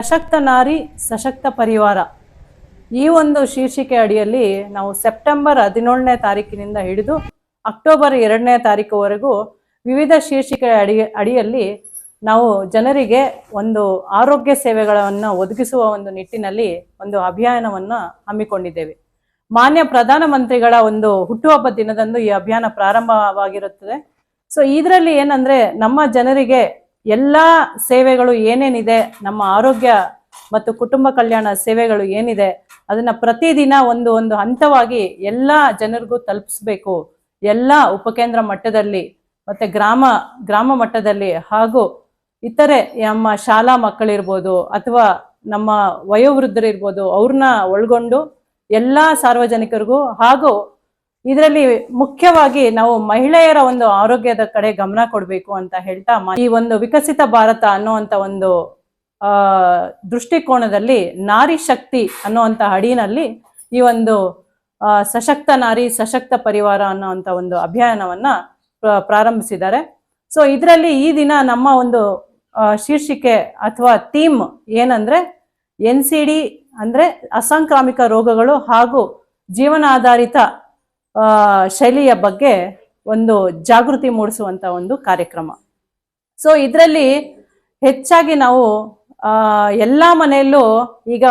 ಸಶಕ್ತ ನಾರಿ, ಸಶಕ್ತ ಪರಿವಾರ. ಈ ಒಂದು ಶೀರ್ಷಿಕೆ ಅಡಿಯಲ್ಲಿ ನಾವು ಸೆಪ್ಟೆಂಬರ್ ಹದಿನೇಳನೇ ತಾರೀಕಿನಿಂದ ಹಿಡಿದು ಅಕ್ಟೋಬರ್ ಎರಡನೇ ತಾರೀಕುವರೆಗೂ ವಿವಿಧ ಶೀರ್ಷಿಕೆ ಅಡಿ, ಅಡಿಯಲ್ಲಿ ನಾವು ಜನರಿಗೆ ಒಂದು ಆರೋಗ್ಯ ಸೇವೆಗಳನ್ನು ಒದಗಿಸುವ ಒಂದು ನಿಟ್ಟಿನಲ್ಲಿ ಒಂದು ಅಭಿಯಾನವನ್ನು ಹಮ್ಮಿಕೊಂಡಿದ್ದೇವೆ. ಮಾನ್ಯ ಪ್ರಧಾನಮಂತ್ರಿಗಳ ಒಂದು ಹುಟ್ಟುಹಬ್ಬ ದಿನದಂದು ಈ ಅಭಿಯಾನ ಪ್ರಾರಂಭವಾಗಿರುತ್ತದೆ. ಸೊ, ಇದರಲ್ಲಿ ಏನಂದ್ರೆ ನಮ್ಮ ಜನರಿಗೆ ಎಲ್ಲ ಸೇವೆಗಳು ಏನೇನಿದೆ, ನಮ್ಮ ಆರೋಗ್ಯ ಮತ್ತು ಕುಟುಂಬ ಕಲ್ಯಾಣ ಸೇವೆಗಳು ಏನಿದೆ, ಅದನ್ನ ಪ್ರತಿದಿನ ಒಂದು ಒಂದು ಹಂತವಾಗಿ ಎಲ್ಲ ಜನರಿಗೂ ತಲುಪಿಸ್ಬೇಕು. ಎಲ್ಲ ಉಪಕೇಂದ್ರ ಮಟ್ಟದಲ್ಲಿ ಮತ್ತೆ ಗ್ರಾಮ ಗ್ರಾಮ ಮಟ್ಟದಲ್ಲಿ ಹಾಗೂ ಇತರೆ ನಮ್ಮ ಶಾಲಾ ಮಕ್ಕಳಿರ್ಬೋದು ಅಥವಾ ನಮ್ಮ ವಯೋವೃದ್ಧರಿರ್ಬೋದು ಅವ್ರನ್ನ ಒಳಗೊಂಡು ಎಲ್ಲ ಸಾರ್ವಜನಿಕರಿಗೂ ಹಾಗೂ ಇದರಲ್ಲಿ ಮುಖ್ಯವಾಗಿ ನಾವು ಮಹಿಳೆಯರ ಒಂದು ಆರೋಗ್ಯದ ಕಡೆ ಗಮನ ಕೊಡಬೇಕು ಅಂತ ಹೇಳ್ತಾ ಈ ಒಂದು ವಿಕಸಿತ ಭಾರತ ಅನ್ನುವಂತ ಒಂದು, ಆ, ದೃಷ್ಟಿಕೋನದಲ್ಲಿ ನಾರಿ ಶಕ್ತಿ ಅನ್ನುವಂತ ಅಡಿನಲ್ಲಿ ಈ ಒಂದು ಸಶಕ್ತ ನಾರಿ, ಸಶಕ್ತ ಪರಿವಾರ ಅನ್ನುವಂತ ಒಂದು ಅಭಿಯಾನವನ್ನ ಪ್ರ- ಪ್ರಾರಂಭಿಸಿದ್ದಾರೆ. ಸೊ ಇದರಲ್ಲಿ ಈ ದಿನ ನಮ್ಮ ಒಂದು ಶೀರ್ಷಿಕೆ ಅಥವಾ ಥೀಮ್ ಏನಂದ್ರೆ ಎನ್ ಸಿ ಡಿ ಅಂದ್ರೆ ಅಸಾಂಕ್ರಾಮಿಕ ರೋಗಗಳು ಹಾಗೂ ಜೀವನಾಧಾರಿತ ಶೈಲಿಯ ಬಗ್ಗೆ ಒಂದು ಜಾಗೃತಿ ಮೂಡಿಸುವಂತ ಒಂದು ಕಾರ್ಯಕ್ರಮ. ಸೊ ಇದರಲ್ಲಿ ಹೆಚ್ಚಾಗಿ ನಾವು ಎಲ್ಲ ಮನೆಯಲ್ಲೂ ಈಗ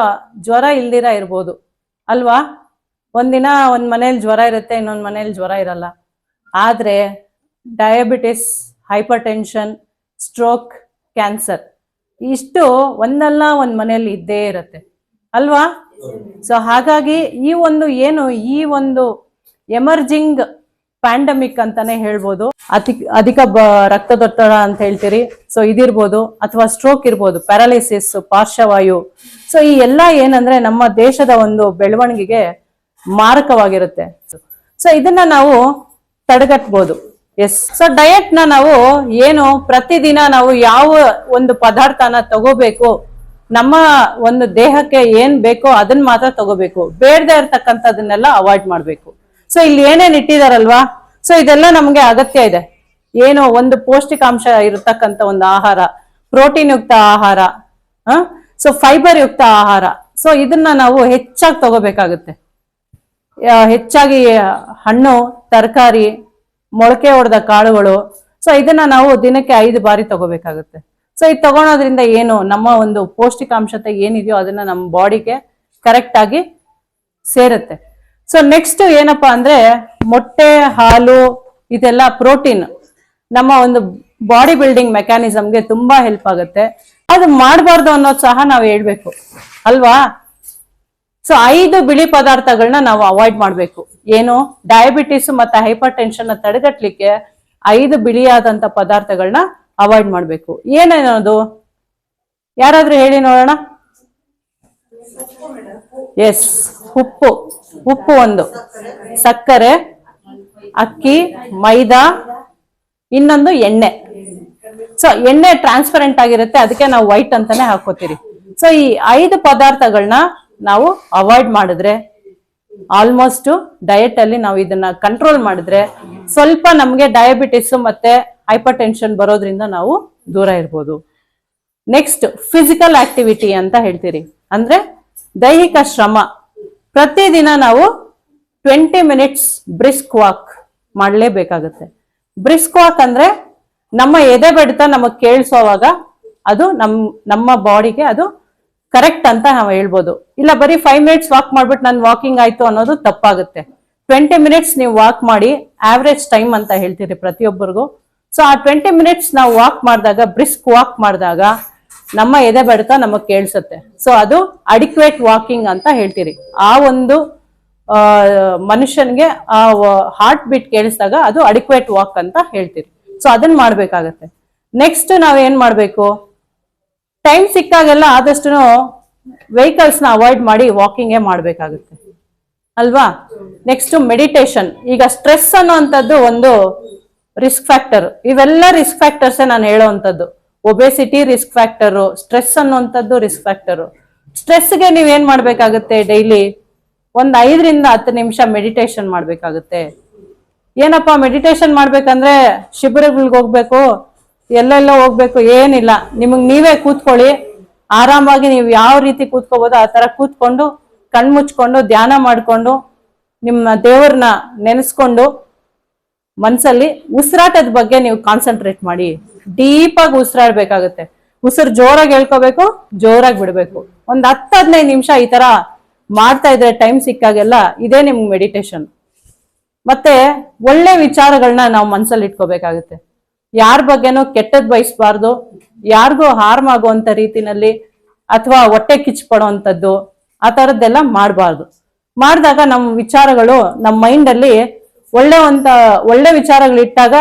ಜ್ವರ ಇಲ್ದಿರ ಇರ್ಬೋದು. ಅಲ್ವಾ? ಒಂದಿನ ಒಂದ್ ಮನೇಲಿ ಜ್ವರ ಇರುತ್ತೆ, ಇನ್ನೊಂದ್ ಮನೇಲಿ ಜ್ವರ ಇರಲ್ಲ. ಆದ್ರೆ diabetes hypertension stroke cancer ಇಷ್ಟು ಒಂದಲ್ಲ ಒಂದ್ ಮನೆಯಲ್ಲಿ ಇದ್ದೇ ಇರುತ್ತೆ. ಅಲ್ವಾ? ಸೊ ಹಾಗಾಗಿ ಈ ಒಂದು ಏನು ಈ ಒಂದು ಎಮರ್ಜಿಂಗ್ ಪ್ಯಾಂಡಮಿಕ್ ಅಂತಾನೆ ಹೇಳ್ಬೋದು. ಅತಿ, ಅಧಿಕ ರಕ್ತದೊತ್ತಡ ಅಂತ ಹೇಳ್ತೀರಿ. ಸೊ ಇದಿರ್ಬೋದು. ಅಥವಾ ಸ್ಟ್ರೋಕ್ ಇರ್ಬೋದು. ಪ್ಯಾರಾಲಿಸಿಸ್ ಪಾರ್ಶ್ವವಾಯು. ಸೊ ಈ ಎಲ್ಲ ಏನಂದ್ರೆ ನಮ್ಮ ದೇಶದ ಒಂದು ಬೆಳವಣಿಗೆಗೆ ಮಾರಕವಾಗಿರುತ್ತೆ. ಸೊ ಇದನ್ನ ನಾವು ತಡೆಗಟ್ಬೋದು. ಎಸ್ ಸೊ ಡಯಟ್ನ ನಾವು ಏನು ಪ್ರತಿದಿನ ನಾವು ಯಾವ ಒಂದು ಪದಾರ್ಥನ ತಗೋಬೇಕು, ನಮ್ಮ ಒಂದು ದೇಹಕ್ಕೆ ಏನ್ ಬೇಕೋ ಅದನ್ನ ಮಾತ್ರ ತಗೋಬೇಕು. ಬೇಡದೇ ಇರ್ತಕ್ಕಂಥದನ್ನೆಲ್ಲ ಅವಾಯ್ಡ್ ಮಾಡ್ಬೇಕು. ಸೊ ಇಲ್ಲಿ ಏನೇನ್ ಇಟ್ಟಿದಾರಲ್ವಾ? ಸೊ ಇದೆಲ್ಲ ನಮ್ಗೆ ಅಗತ್ಯ ಇದೆ. ಏನು ಒಂದು ಪೌಷ್ಟಿಕಾಂಶ ಇರತಕ್ಕಂತ ಒಂದು ಆಹಾರ ಪ್ರೋಟೀನ್ ಯುಕ್ತ ಆಹಾರ ಸೊ ಫೈಬರ್ ಯುಕ್ತ ಆಹಾರ. ಸೊ ಇದನ್ನ ನಾವು ಹೆಚ್ಚಾಗಿ ತಗೋಬೇಕಾಗುತ್ತೆ. ಹೆಚ್ಚಾಗಿ ಹಣ್ಣು, ತರಕಾರಿ, ಮೊಳಕೆ ಹೊಡೆದ ಕಾಳುಗಳು. ಸೊ ಇದನ್ನ ನಾವು ದಿನಕ್ಕೆ ಐದು ಬಾರಿ ತಗೋಬೇಕಾಗುತ್ತೆ. ಸೊ ಇದು ತಗೊಳೋದ್ರಿಂದ ಏನು? ನಮ್ಮ ಒಂದು ಪೌಷ್ಟಿಕಾಂಶತೆ ಏನಿದೆಯೋ ಅದನ್ನ ನಮ್ಮ ಬಾಡಿಗೆ ಕರೆಕ್ಟ್ ಆಗಿ ಸೇರುತ್ತೆ. ಸೊ ನೆಕ್ಸ್ಟ್ ಏನಪ್ಪಾ ಅಂದ್ರೆ ಮೊಟ್ಟೆ, ಹಾಲು, ಇದೆಲ್ಲ ಪ್ರೋಟೀನ್ ನಮ್ಮ ಒಂದು ಬಾಡಿ ಬಿಲ್ಡಿಂಗ್ ಮೆಕ್ಯಾನಿಸಮ್ಗೆ ತುಂಬಾ ಹೆಲ್ಪ್ ಆಗುತ್ತೆ. ಅದು ಮಾಡಬಾರ್ದು ಅನ್ನೋದು ಸಹ ನಾವು ಹೇಳ್ಬೇಕು. ಅಲ್ವಾ? ಸೊ ಐದು ಬಿಳಿ ಪದಾರ್ಥಗಳನ್ನ ನಾವು ಅವಾಯ್ಡ್ ಮಾಡಬೇಕು. ಏನು? ಡಯಾಬಿಟಿಸ್ ಮತ್ತೆ ಹೈಪರ್ ಟೆನ್ಷನ್ ತಡೆಗಟ್ಟಲಿಕ್ಕೆ ಐದು ಬಿಳಿಯಾದಂತ ಪದಾರ್ಥಗಳನ್ನ ಅವಾಯ್ಡ್ ಮಾಡಬೇಕು. ಏನೇನದು? ಯಾರಾದ್ರೂ ಹೇಳಿ ನೋಡೋಣ? ಎಸ್ ಉಪ್ಪು. ಉಪ್ಪು ಒಂದು. ಸಕ್ಕರೆ, ಅಕ್ಕಿ, ಮೈದಾ, ಇನ್ನೊಂದು ಎಣ್ಣೆ. ಸೊ ಎಣ್ಣೆ ಟ್ರಾನ್ಸ್ಪರೆಂಟ್ ಆಗಿರುತ್ತೆ, ಅದಕ್ಕೆ ನಾವು ವೈಟ್ ಅಂತಾನೆ ಹಾಕೋತೀರಿ. ಸೊ ಈ ಐದು ಪದಾರ್ಥಗಳನ್ನ ನಾವು ಅವಾಯ್ಡ್ ಮಾಡಿದ್ರೆ ಆಲ್ಮೋಸ್ಟ್ ಡಯಟ್ ಅಲ್ಲಿ ನಾವು ಇದನ್ನ ಕಂಟ್ರೋಲ್ ಮಾಡಿದ್ರೆ, ಸ್ವಲ್ಪ ನಮ್ಗೆ ಡಯಾಬಿಟಿಸ್ ಮತ್ತೆ ಹೈಪರ್ ಟೆನ್ಷನ್ ಬರೋದ್ರಿಂದ ನಾವು ದೂರ ಇರ್ಬೋದು. ನೆಕ್ಸ್ಟ್ ಫಿಸಿಕಲ್ ಆಕ್ಟಿವಿಟಿ ಅಂತ ಹೇಳ್ತೀರಿ. ಅಂದ್ರೆ ದೈಹಿಕ ಶ್ರಮ. ಪ್ರತಿದಿನ ನಾವು ಟ್ವೆಂಟಿ ಮಿನಿಟ್ಸ್ ಬ್ರಿಸ್ಕ್ ವಾಕ್ ಮಾಡಲೇಬೇಕಾಗುತ್ತೆ. ಬ್ರಿಸ್ಕ್ ವಾಕ್ ಅಂದ್ರೆ ನಮ್ಮ ಎದೆ ಬಡಿತ ನಮಗೆ ಕೇಳಿಸೋವಾಗ ಅದು ನಮ್, ನಮ್ಮ ಬಾಡಿಗೆ ಅದು ಕರೆಕ್ಟ್ ಅಂತ ನಾವು ಹೇಳ್ಬೋದು. ಇಲ್ಲ ಬರೀ ಫೈವ್ ಮಿನಿಟ್ಸ್ ವಾಕ್ ಮಾಡ್ಬಿಟ್ಟು ನಾನು ವಾಕಿಂಗ್ ಆಯ್ತು ಅನ್ನೋದು ತಪ್ಪಾಗುತ್ತೆ. ಟ್ವೆಂಟಿ ಮಿನಿಟ್ಸ್ ನೀವು ವಾಕ್ ಮಾಡಿ ಆವ್ರೇಜ್ ಟೈಮ್ ಅಂತ ಹೇಳ್ತೀರಿ ಪ್ರತಿಯೊಬ್ಬರಿಗೂ. ಸೊ ಆ ಟ್ವೆಂಟಿ ಮಿನಿಟ್ಸ್ ನಾವು ವಾಕ್ ಮಾಡಿದಾಗ ಬ್ರಿಸ್ಕ್ ವಾಕ್ ಮಾಡಿದಾಗ ನಮ್ಮ ಎದೆ ಬಡಿತ ನಮಗ್ ಕೇಳಿಸುತ್ತೆ. ಸೊ ಅದು ಅಡಿಕ್ವೇಟ್ ವಾಕಿಂಗ್ ಅಂತ ಹೇಳ್ತೀರಿ. ಆ ಒಂದು ಮನುಷ್ಯನಿಗೆ ಆ ಹಾರ್ಟ್ ಬೀಟ್ ಕೇಳಿಸಿದಾಗ ಅದು ಅಡಿಕ್ವೇಟ್ ವಾಕ್ ಅಂತ ಹೇಳ್ತೀರಿ. ಸೊ ಅದನ್ನ ಮಾಡ್ಬೇಕಾಗತ್ತೆ. ನೆಕ್ಸ್ಟ್ ನಾವ್ ಏನ್ ಮಾಡ್ಬೇಕು? ಟೈಮ್ ಸಿಕ್ಕಾಗೆಲ್ಲ ಆದಷ್ಟು ವೆಹಿಕಲ್ಸ್ನ ಅವಾಯ್ಡ್ ಮಾಡಿ ವಾಕಿಂಗೇ ಮಾಡ್ಬೇಕಾಗುತ್ತೆ. ಅಲ್ವಾ? ನೆಕ್ಸ್ಟ್ ಮೆಡಿಟೇಷನ್ ಈಗ ಸ್ಟ್ರೆಸ್ ಅನ್ನೋ ಒಂದು ರಿಸ್ಕ್ ಫ್ಯಾಕ್ಟರ್ ಇವೆಲ್ಲ ರಿಸ್ಕ್ ಫ್ಯಾಕ್ಟರ್ಸೇ ನಾನು ಹೇಳೋವಂಥದ್ದು ಒಬೆಸಿಟಿ ರಿಸ್ಕ್ ಫ್ಯಾಕ್ಟರು ಸ್ಟ್ರೆಸ್ ಅನ್ನುವಂಥದ್ದು ರಿಸ್ಕ್ ಫ್ಯಾಕ್ಟರು ಸ್ಟ್ರೆಸ್ಗೆ ನೀವ್ ಏನ್ ಮಾಡ್ಬೇಕಾಗುತ್ತೆ ಡೈಲಿ ಒಂದ್ ಐದರಿಂದ ಹತ್ತು ನಿಮಿಷ ಮೆಡಿಟೇಷನ್ ಮಾಡ್ಬೇಕಾಗುತ್ತೆ. ಏನಪ್ಪಾ ಮೆಡಿಟೇಷನ್ ಮಾಡ್ಬೇಕಂದ್ರೆ ಶಿಬಿರಗಳಿಗೆ ಹೋಗ್ಬೇಕು, ಎಲ್ಲೆಲ್ಲ ಹೋಗ್ಬೇಕು, ಏನಿಲ್ಲ. ನಿಮಗ್ ನೀವೇ ಕೂತ್ಕೊಳ್ಳಿ. ಆರಾಮಾಗಿ ನೀವು ಯಾವ ರೀತಿ ಕೂತ್ಕೋಬಹುದು ಆ ತರ ಕೂತ್ಕೊಂಡು, ಕಣ್ಮುಚ್ಕೊಂಡು, ಧ್ಯಾನ ಮಾಡಿಕೊಂಡು, ನಿಮ್ಮ ದೇವ್ರನ್ನ ನೆನೆಸ್ಕೊಂಡು ಮನ್ಸಲ್ಲಿ ಉಸಿರಾಟದ ಬಗ್ಗೆ ನೀವು ಕಾನ್ಸಂಟ್ರೇಟ್ ಮಾಡಿ. ಡೀಪ್ ಆಗಿ ಉಸಿರಾಡ್ಬೇಕಾಗುತ್ತೆ. ಉಸಿರು ಜೋರಾಗಿ ಹೇಳ್ಕೋಬೇಕು ಜೋರಾಗಿ ಬಿಡಬೇಕು. ಒಂದ್ ಹತ್ತು ಹದಿನೈದು ನಿಮಿಷ ಈ ತರ ಮಾಡ್ತಾ ಇದ್ರೆ ಟೈಮ್ ಸಿಕ್ಕಾಗೆಲ್ಲ ಇದೇ ನಿಮ್ಗೆ ಮೆಡಿಟೇಷನ್ ಮತ್ತೆ ಒಳ್ಳೆ ವಿಚಾರಗಳನ್ನ ನಾವು ಮನ್ಸಲ್ಲಿ ಇಟ್ಕೋಬೇಕಾಗುತ್ತೆ. ಯಾರ ಬಗ್ಗೆನೂ ಕೆಟ್ಟದ್ ಬಯಸ್ಬಾರ್ದು. ಯಾರಿಗೂ ಹಾರ್ಮ್ ಆಗುವಂತ ರೀತಿನಲ್ಲಿ ಅಥವಾ ಹೊಟ್ಟೆ ಕಿಚ್ಪಡುವಂಥದ್ದು ಆ ಥರದ್ದೆಲ್ಲ ಮಾಡಬಾರ್ದು. ಮಾಡಿದಾಗ ನಮ್ಮ ವಿಚಾರಗಳು ನಮ್ಮ ಮೈಂಡ್ ಅಲ್ಲಿ ಒಳ್ಳೆ ಒಂತ ಒಳ್ಳೆ ವಿಚಾರಗಳಿಟ್ಟಾಗ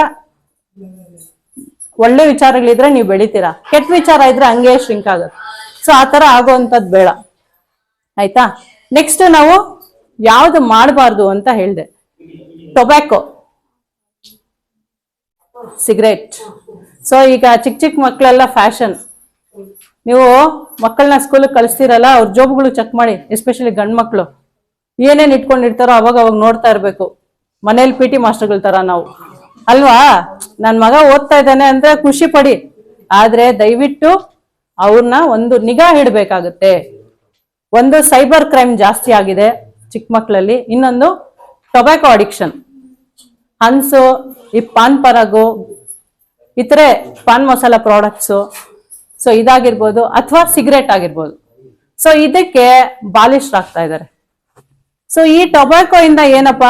ಒಳ್ಳೆ ವಿಚಾರಗಳಿದ್ರೆ ನೀವು ಬೆಳಿತೀರಾ? ಕೆಟ್ಟ ವಿಚಾರ ಇದ್ರೆ ಹಂಗೆ ಶ್ರಿಂಕ್ ಆಗುತ್ತೆ. ಸೊ ಆ ತರ ಆಗುವಂಥದ್ದು ಬೇಡ. ಆಯ್ತಾ? ನೆಕ್ಸ್ಟ್ ನಾವು ಯಾವ್ದು ಮಾಡಬಾರ್ದು ಅಂತ ಹೇಳಿದೆ. ಟೊಬ್ಯಾಕೊ ಸಿಗರೇಟ್ ಸೊ ಈಗ ಚಿಕ್ಕ ಚಿಕ್ಕ ಮಕ್ಕಳೆಲ್ಲ ಫ್ಯಾಷನ್ ನೀವು ಮಕ್ಕಳನ್ನ ಸ್ಕೂಲಿಗೆ ಕಳಿಸ್ತೀರಲ್ಲ, ಅವ್ರ ಜೋಬ್ಗಳು ಚೆಕ್ ಮಾಡಿ ಎಸ್ಪೆಷಲಿ ಗಂಡ್ ಮಕ್ಕಳು ಏನೇನು ಇಟ್ಕೊಂಡಿರ್ತಾರೋ ಅವಾಗ ಅವಾಗ ನೋಡ್ತಾ ಇರ್ಬೇಕು. ಮನೇಲಿ ಪಿ ಟಿ ಮಾಸ್ಟರ್ಗಳ ತರ ನಾವು. ಅಲ್ವಾ? ನನ್ ಮಗ ಓದ್ತಾ ಇದ್ದಾನೆ ಅಂದ್ರೆ ಖುಷಿ ಪಡಿ. ಆದ್ರೆ ದಯವಿಟ್ಟು ಅವ್ರನ್ನ ಒಂದು ನಿಗಾ ಇಡ್ಬೇಕಾಗತ್ತೆ. ಒಂದು ಸೈಬರ್ ಕ್ರೈಮ್ ಜಾಸ್ತಿ ಆಗಿದೆ ಚಿಕ್ಕ ಮಕ್ಕಳಲ್ಲಿ ಇನ್ನೊಂದು ಟೊಬ್ಯಾಕೊ ಅಡಿಕ್ಷನ್. ಹನ್ಸು, ಈ ಪಾನ್ ಪರಗು, ಇತರೆ ಪಾನ್ ಮಸಾಲ ಪ್ರಾಡಕ್ಟ್ಸು. ಸೊ ಇದಾಗಿರ್ಬೋದು ಅಥವಾ ಸಿಗರೇಟ್ ಆಗಿರ್ಬೋದು. ಸೊ ಇದಕ್ಕೆ ಬಾಲಿಷ್ರಾಗ್ತಾ ಇದ್ದಾರೆ ಸೊ ಈ ಟೊಬ್ಯಾಕೊ ಇಂದ ಏನಪ್ಪ?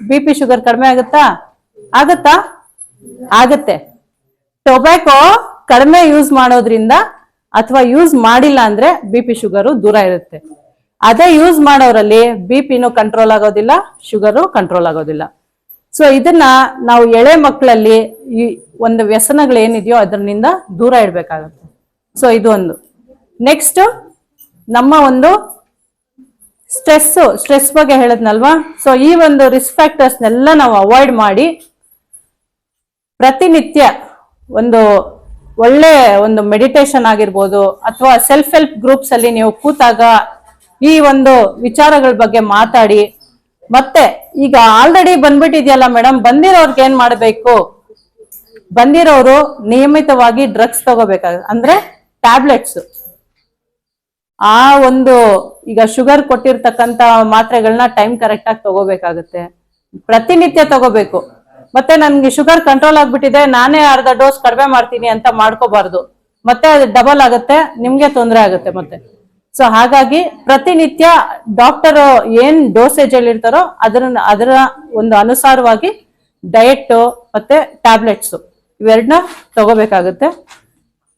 ಬಿ ಪಿ ಶುಗರ್ ಕಡಿಮೆ ಆಗುತ್ತಾ? ಆಗುತ್ತಾ? ಆಗುತ್ತೆ. ಟೊಬ್ಯಾಕೊ ಕಡಿಮೆ ಯೂಸ್ ಮಾಡೋದ್ರಿಂದ ಅಥವಾ ಯೂಸ್ ಮಾಡಿಲ್ಲ ಅಂದ್ರೆ ಬಿ ಪಿ ಶುಗರು ದೂರ ಇರುತ್ತೆ. ಅದೇ ಯೂಸ್ ಮಾಡೋರಲ್ಲಿ ಬಿ ಪಿನೂ ಕಂಟ್ರೋಲ್ ಆಗೋದಿಲ್ಲ ಶುಗರು ಕಂಟ್ರೋಲ್ ಆಗೋದಿಲ್ಲ. ಸೊ ಇದನ್ನ ನಾವು ಎಳೆ ಮಕ್ಕಳಲ್ಲಿ ಈ ಒಂದು ವ್ಯಸನಗಳು ಏನಿದೆಯೋ ಅದರಿಂದ ದೂರ ಇಡಬೇಕಾಗತ್ತೆ. ಸೊ ಇದು ಒಂದು. ನೆಕ್ಸ್ಟ್ ನಮ್ಮ ಒಂದು ಸ್ಟ್ರೆಸ್ ಸ್ಟ್ರೆಸ್ ಬಗ್ಗೆ ಹೇಳದ್ನಲ್ವಾ? ಸೊ ಈ ಒಂದು ರಿಸ್ಕ್ ಫ್ಯಾಕ್ಟರ್ಸ್ನೆಲ್ಲ ನಾವು ಅವಾಯ್ಡ್ ಮಾಡಿ ಪ್ರತಿನಿತ್ಯ ಒಂದು ಒಳ್ಳೆ ಒಂದು ಮೆಡಿಟೇಷನ್ ಆಗಿರ್ಬೋದು, ಅಥವಾ ಸೆಲ್ಫ್ ಹೆಲ್ಪ್ ಗ್ರೂಪ್ಸ್ ಅಲ್ಲಿ ನೀವು ಕೂತಾಗ ಈ ಒಂದು ವಿಚಾರಗಳ ಬಗ್ಗೆ ಮಾತಾಡಿ. ಮತ್ತೆ ಈಗ ಆಲ್ರೆಡಿ ಬಂದ್ಬಿಟ್ಟಿದ್ಯಲ್ಲ ಮೇಡಮ್ ಬಂದಿರೋರ್ಗೆ ಏನ್ ಮಾಡಬೇಕು? ಬಂದಿರೋರು ನಿಯಮಿತವಾಗಿ ಡ್ರಗ್ಸ್ ತಗೋಬೇಕಾಗ, ಅಂದ್ರೆ ಟ್ಯಾಬ್ಲೆಟ್ಸ್ ಆ ಒಂದು ಈಗ ಶುಗರ್ ಕೊಟ್ಟಿರ್ತಕ್ಕಂತ ಮಾತ್ರೆಗಳನ್ನ ಟೈಮ್ ಕರೆಕ್ಟ್ ಆಗಿ ತಗೋಬೇಕಾಗುತ್ತೆ. ಪ್ರತಿನಿತ್ಯ ತಗೋಬೇಕು. ಮತ್ತೆ ನನ್ಗೆ ಶುಗರ್ ಕಂಟ್ರೋಲ್ ಆಗ್ಬಿಟ್ಟಿದೆ, ನಾನೇ ಅರ್ಧ ಡೋಸ್ ಕಡಿಮೆ ಮಾಡ್ತೀನಿ ಅಂತ ಮಾಡ್ಕೋಬಾರ್ದು. ಮತ್ತೆ ಅದು ಡಬಲ್ ಆಗುತ್ತೆ, ನಿಮ್ಗೆ ತೊಂದರೆ ಆಗುತ್ತೆ ಮತ್ತೆ. ಸೊ ಹಾಗಾಗಿ ಪ್ರತಿನಿತ್ಯ ಡಾಕ್ಟರ್ ಏನ್ ಡೋಸೇಜ್ ಅಲ್ಲಿ ಅದರ ಅದರ ಒಂದು ಅನುಸಾರವಾಗಿ ಡಯಟ್ ಮತ್ತೆ ಟ್ಯಾಬ್ಲೆಟ್ಸ್ ಇವೆರಡನ್ನ ತಗೋಬೇಕಾಗುತ್ತೆ.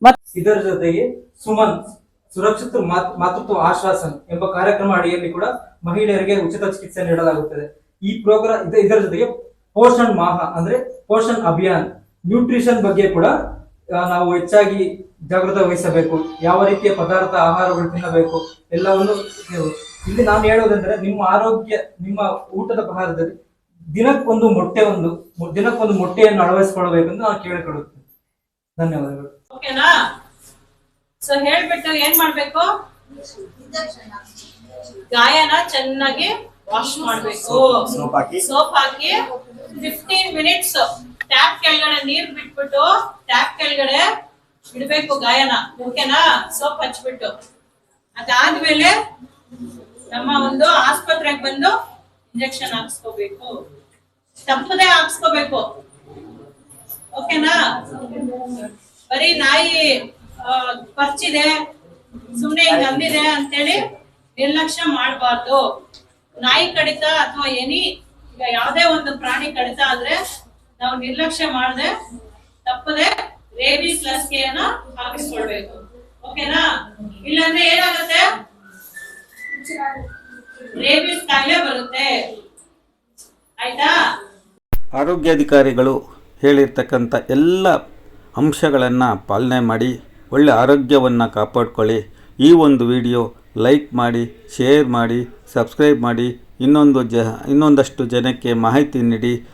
ಮತ್ತೆ ಇದರ ಜೊತೆಗೆ ಸುಮನ್ ಸುರಕ್ಷಿತ ಮಾತ್- ಮಾತೃತ್ವ ಆಶ್ವಾಸನ್ ಎಂಬ ಕಾರ್ಯಕ್ರಮ ಅಡಿಯಲ್ಲಿ ಕೂಡ ಮಹಿಳೆಯರಿಗೆ ಉಚಿತ ಚಿಕಿತ್ಸೆ ನೀಡಲಾಗುತ್ತದೆ. ಈ ಪ್ರೋಗ್ರಾಮ್ ಇದರ ಜೊತೆಗೆ ಪೋಷಣ್ ಮಾಹ ಅಂದ್ರೆ ಪೋಷಣ್ ಅಭಿಯಾನ್ ನ್ಯೂಟ್ರಿಷನ್ ಬಗ್ಗೆ ಕೂಡ ನಾವು ಹೆಚ್ಚಾಗಿ ಜಾಗೃತ ವಹಿಸಬೇಕು. ಯಾವ ರೀತಿಯ ಪದಾರ್ಥ, ಆಹಾರಗಳು ತಿನ್ನಬೇಕು, ಎಲ್ಲವನ್ನು ಇಲ್ಲಿ ನಾನು ಹೇಳೋದಂದ್ರೆ ನಿಮ್ಮ ಆರೋಗ್ಯ, ನಿಮ್ಮ ಊಟದ ಆಹಾರದಲ್ಲಿ ದಿನಕ್ಕೊಂದು ಮೊಟ್ಟೆ ಒಂದು ದಿನಕ್ಕೊಂದು ಮೊಟ್ಟೆಯನ್ನು ಅಳವಡಿಸಿಕೊಳ್ಳಬೇಕೆಂದು ನಾನು ಕೇಳಿಕೊಳ್ಳುತ್ತೇನೆ. ಧನ್ಯವಾದಗಳು. ಸೊ ಹೇಳ್ಬಿಟ್ಟು ಏನ್ ಮಾಡ್ಬೇಕು? ಗಾಯನ ಚೆನ್ನಾಗಿ ವಾಶ್ ಮಾಡ್ಬೇಕು. ಸೋಪ್ ಹಾಕಿ. ಫಿಫ್ಟೀನ್ ಮಿನಿಟ್ಸ್ ಟ್ಯಾಪ್ ಕೆಳಗಡೆ ನೀರ್ ಬಿಟ್ಬಿಟ್ಟು ಟ್ಯಾಪ್ ಕೆಳಗಡೆ ಇಡ್ಬೇಕು ಗಾಯನ. ಓಕೆನಾ? ಸೋಪ್ ಹಚ್ಬಿಟ್ಟು. ಅದಾದ್ಮೇಲೆ ನಮ್ಮ ಒಂದು ಆಸ್ಪತ್ರೆಗೆ ಬಂದು ಇಂಜೆಕ್ಷನ್ ಹಾಕ್ಸ್ಕೋಬೇಕು. ತಪ್ಪದೆ ಹಾಕ್ಸ್ಕೋಬೇಕು. ಓಕೆನಾ? ಬರೀ ನಾಯಿ ಖರ್ಚಿದೆ, ಸುಮ್ನೆ ಹಿಂಗ್ ಅಂದಿದೆ ಅಂತೇಳಿ ನಿರ್ಲಕ್ಷ್ಯ ಮಾಡಬಾರ್ದು. ನಾಯಿ ಕಡಿತ ಅಥವಾ ಎನಿ, ಈಗ ಯಾವುದೇ ಒಂದು ಪ್ರಾಣಿ ಕಡಿತ ಆದ್ರೆ ನಾವು ನಿರ್ಲಕ್ಷ್ಯ ಮಾಡದೆ ತಪ್ಪದೆ ರೇಬಿಸ್ ಲಸಿಕೆಯನ್ನ ಹಾಕಿಸ್ಕೊಳ್ಬೇಕು. ಓಕೆನಾ? ಇಲ್ಲಾಂದ್ರೆ ಏನಾಗುತ್ತೆ? ರೇಬಿಸ್ ಕಾಯಿಲೆ ಬರುತ್ತೆ. ಆಯ್ತಾ? ಆರೋಗ್ಯಾಧಿಕಾರಿಗಳು ಹೇಳಿರ್ತಕ್ಕಂಥ ಎಲ್ಲ ಅಂಶಗಳನ್ನು ಪಾಲನೆ ಮಾಡಿ ಒಳ್ಳೆ ಆರೋಗ್ಯವನ್ನು ಕಾಪಾಡ್ಕೊಳ್ಳಿ. ಈ ಒಂದು ವಿಡಿಯೋ ಲೈಕ್ ಮಾಡಿ, ಶೇರ್ ಮಾಡಿ, ಸಬ್ಸ್ಕ್ರೈಬ್ ಮಾಡಿ ಇನ್ನೊಂದು ಜ, ಇನ್ನೊಂದಷ್ಟು ಜನಕ್ಕೆ ಮಾಹಿತಿ ನೀಡಿ.